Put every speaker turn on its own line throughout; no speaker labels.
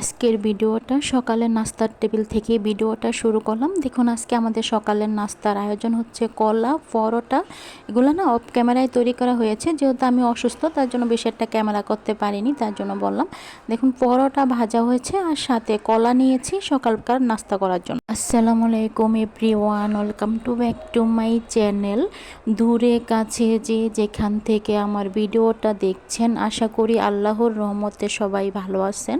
আজকের ভিডিওটা সকালের নাস্তার টেবিল থেকে ভিডিওটা শুরু করলাম। দেখুন, আজকে আমাদের সকালের নাস্তার আয়োজন হচ্ছে কলা, পরোটা। এগুলো না অফ ক্যামেরায় তৈরি করা হয়েছে। যেহেতু আমি অসুস্থ, তার জন্য বেশি একটা ক্যামেরা করতে পারিনি, তার জন্য বললাম। দেখুন, পরোটা ভাজা হয়েছে আর সাথে কলা নিয়েছি সকালকার নাস্তা করার জন্য। আসসালামু আলাইকুম everyone welcome to back to my channel. দূরে কাছে যে যেখান থেকে আমার ভিডিওটা দেখছেন, আশা করি আল্লাহর রহমতে সবাই ভালো আছেন।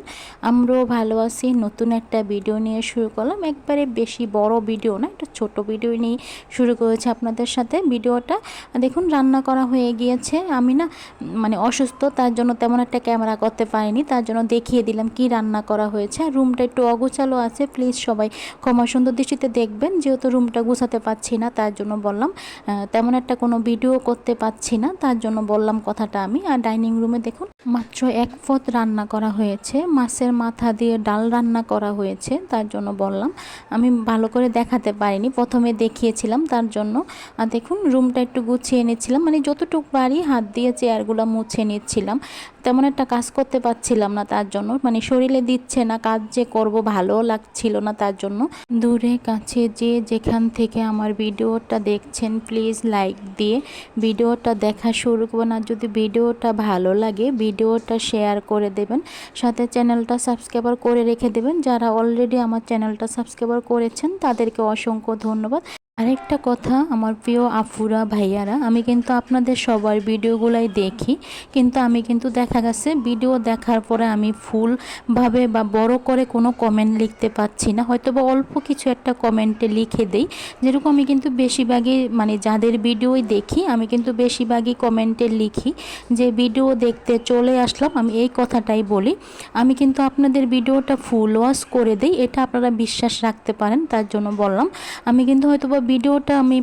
আমরাও ভালো আছি। নতুন একটা ভিডিও নিয়ে শুরু করলাম। একবারে বেশি বড় ভিডিও না, একটা ছোট ভিডিও নিয়ে শুরু করেছে আপনাদের সাথে। ভিডিওটা, দেখুন, রান্না করা হয়ে গিয়েছে। আমি না মানে অসুস্থ, তার জন্য তেমন একটা ক্যামেরা করতে পারিনি। তার জন্য দেখিয়ে দিলাম কি রান্না করা হয়েছে। আর রুমটা একটু অগোছালো আছে প্লিজ সবাই ক্ষমা সুন্দর দৃষ্টিতে দেখবেন। যেহেতু রুমটা গুছাতে পারছি না, তার জন্য বললাম তেমন একটা কোনো ভিডিও করতে পারছি না, তার জন্য বললাম কথাটা আমি। আর ডাইনিং রুমে দেখুন, মাত্র এক পথ রান্না করা হয়েছে। মাছের মাথা দিয়ে ডাল রান্না করা হয়েছে, তার জন্য বললাম। আমি ভালো করে দেখাতে পারিনি, প্রথমে দেখিয়েছিলাম তার জন্য। আর দেখুন, রুমটা একটু গুছিয়ে নিচ্ছিলাম মানে যতটুকু বাড়ি হাত দিয়ে চেয়ারগুলো মুছে নিচ্ছিলাম। তেমন একটা কাজ করতে পারছিলাম না তার জন্য। মানে শরীরে দিচ্ছে না, কাজ যে করব ভালো লাগছিল না তার জন্য। দূরে কাছে যে যেখান থেকে আমার ভিডিওটা দেখছেন প্লিজ লাইক দিয়ে ভিডিওটা দেখা শুরু করবেন আর যদি ভিডিওটা ভালো লাগে, ভিডিওটা শেয়ার করে দেবেন। সাথে চ্যানেলটা সাবস্ক্রাইবার করে রেখে দেবেন। যারা অলরেডি আমার চ্যানেলটা সাবস্ক্রাইবার করেছেন, তাদেরকে অসংখ্য ধন্যবাদ। আরেকটা কথা, আমার প্রিয় আফুরা ভাইয়ারা, আমি কিন্তু আপনাদের সবার ভিডিওগুলাই দেখি, কিন্তু আমি কিন্তু দেখা গেছে ভিডিও দেখার পরে আমি ফুলভাবে বা বড় করে কোনো কমেন্ট লিখতে পাচ্ছি না। হয়তো বা অল্প কিছু একটা কমেন্টে লিখে দেই। যেরকম আমি কিন্তু বেশিরভাগই মানে যাদের ভিডিওই দেখি, আমি কিন্তু বেশিরভাগই কমেন্টে লিখি যে, ভিডিও দেখতে চলে আসলাম, আমি এই কথাটাই বলি। আমি কিন্তু আপনাদের ভিডিওটা ফুল ওয়াশ করে দিই, এটা আপনারা বিশ্বাস রাখতে পারেন, তার জন্য বললাম। আমি কিন্তু হয়তো বা ভিডিওটা আমি,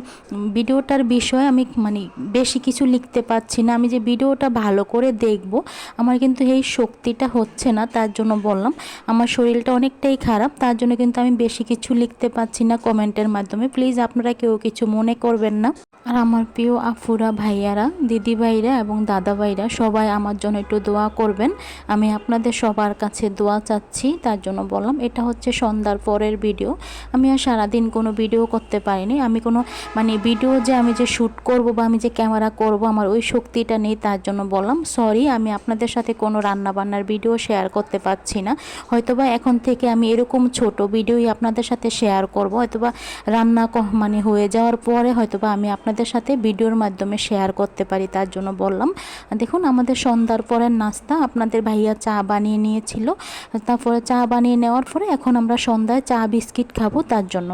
ভিডিওটার বিষয়ে আমি মানে বেশি কিছু লিখতে পারছি না। আমি যে ভিডিওটা ভালো করে দেখব, আমার কিন্তু এই শক্তিটা হচ্ছে না, তার জন্য বললাম। আমার শরীরটা অনেকটাই খারাপ, তার জন্য কিন্তু আমি বেশি কিছু লিখতে পারছি না কমেন্টের মাধ্যমে। প্লিজ আপনারা কেউ কিছু মনে করবেন না। আর আমার প্রিয় আফুরা ভাইয়ারা দিদি ভাইরা এবং দাদা ভাইরা সবাই আমার জন্য একটু দোয়া করবেন। আমি আপনাদের সবার কাছে দোয়া চাচ্ছি, তার জন্য বললাম, এটা হচ্ছে সন্ধ্যার পরের ভিডিও। আমি আর সারাদিন কোনো ভিডিও করতে পারিনি। আমি কোনো মানে ভিডিও যে আমি যে শ্যুট করব বা আমি যে ক্যামেরা করব, আমার ওই শক্তিটা নেই, তার জন্য বললাম, সরি, আমি আপনাদের সাথে কোনো রান্নাবান্নার ভিডিও শেয়ার করতে পারছি না। হয়তোবা এখন থেকে আমি এরকম ছোট ভিডিওই আপনাদের সাথে শেয়ার করব। হয়তোবা রান্না মানে হয়ে যাওয়ার পরে হয়তোবা আমি আপনাদের সাথে ভিডিওর মাধ্যমে শেয়ার করতে পারি, তার জন্য বললাম। দেখুন, আমাদের সন্ধ্যার পরের নাস্তা আপনাদের ভাইয়া চা বানিয়ে নিয়েছিল। তারপরে চা বানিয়ে নেওয়ার পরে এখন আমরা সন্ধ্যায় চা বিস্কিট খাব তার জন্য।